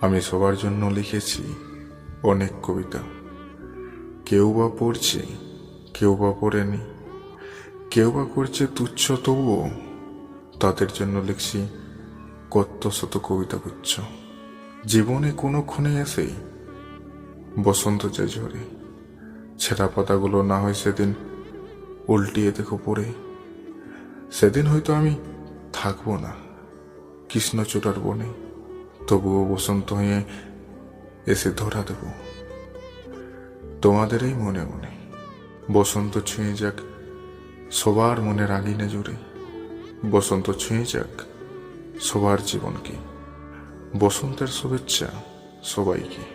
আমি সবার জন্য লিখেছি অনেক কবিতা। কেউ বা পড়ছে, কেউ বা পড়েনি। কেউ বা করছে তুচ্ছ, তবুও তাদের জন্য লিখছি কত শত কবিতা গুচ্ছ জীবনে কোনো ক্ষণে এসেই বসন্ত যে ঝরে, ছেঁড়া পাতাগুলো না হয় সেদিন উল্টিয়ে দেখো পড়ে। সেদিন হয়তো আমি থাকব না কৃষ্ণচূড়ার বনে। তবুও বসন্ত হয়ে এসে ধরা দেব। তোমাদেরই মনে মনে। বসন্ত ছুঁয়ে যাক, সবার মনে রাগিনে জুড়ে বসন্ত ছুঁয়ে যাক, সবার জীবনকে। বসন্তের শুভেচ্ছা সবাইকে।